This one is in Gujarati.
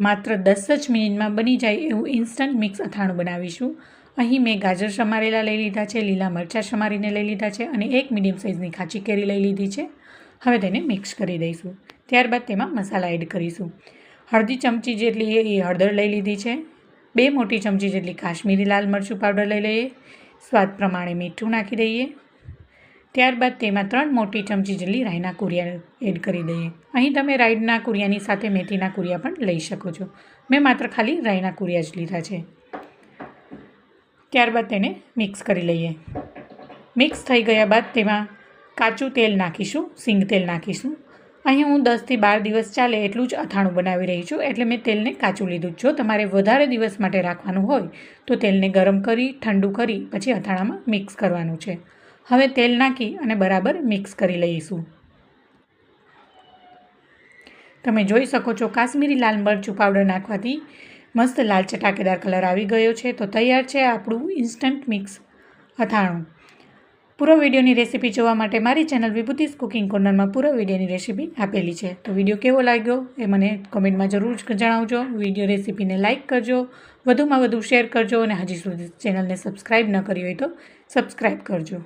માત્ર દસ જ મિનિટમાં બની જાય એવું ઇન્સ્ટન્ટ મિક્સ અથાણું બનાવીશું. અહીં મેં ગાજર સમારેલા લઈ લીધા છે, લીલા મરચાં સમારીને લઈ લીધા છે અને એક મીડિયમ સાઇઝની કાચી કેરી લઈ લીધી છે. હવે તેને મિક્સ કરી દઈશું. ત્યારબાદ તેમાં મસાલા એડ કરીશું. હળદી ચમચી જેટલી એ હળદર લઈ લીધી છે. બે મોટી ચમચી જેટલી કાશ્મીરી લાલ મરચું પાવડર લઈ લઈએ. સ્વાદ પ્રમાણે મીઠું નાખી દઈએ. ત્યારબાદ તેમાં ત્રણ મોટી ચમચી જેટલી રાઈના કુરિયા એડ કરી દઈએ. અહીં તમે રાઈના કુરિયાની સાથે મેથીના કુરિયા પણ લઈ શકો છો. મેં માત્ર ખાલી રાઈના કુરિયા જ લીધા છે. ત્યારબાદ તેને મિક્સ કરી લઈએ. મિક્સ થઈ ગયા બાદ તેમાં કાચું તેલ નાખીશું, સિંગ તેલ નાખીશું. અહીં હું દસથી બાર દિવસ ચાલે એટલું જ અથાણું બનાવી રહી છું, એટલે મેં તેલને કાચું લીધું. જો તમારે વધારે દિવસ માટે રાખવાનું હોય, તો તેલને ગરમ કરી, ઠંડુ કરી, પછી અથાણામાં મિક્સ કરવાનું છે. હવે તેલ નાખી અને બરાબર મિક્સ કરી લઈશું. તમે જોઈ શકો છો કાશ્મીરી લાલ મરચું પાવડર નાખવાથી મસ્ત લાલ ચટાકેદાર કલર આવી ગયો છે. તો તૈયાર છે આપણું ઇન્સ્ટન્ટ મિક્સ અથાણું. પૂરો વિડીયોની રેસીપી જોવા માટે મારી ચેનલ વિભૂતિસ કુકિંગ કોર્નરમાં પૂરો વિડીયોની રેસીપી આપેલી છે. તો વીડિયો કેવો લાગ્યો એ મને કોમેન્ટમાં જરૂર જણાવજો. વીડિયો રેસીપીને લાઇક કરજો, વધુમાં વધુ શેર કરજો અને હજી સુધી ચેનલને સબસ્ક્રાઈબ ન કરી હોય તો સબસ્ક્રાઈબ કરજો.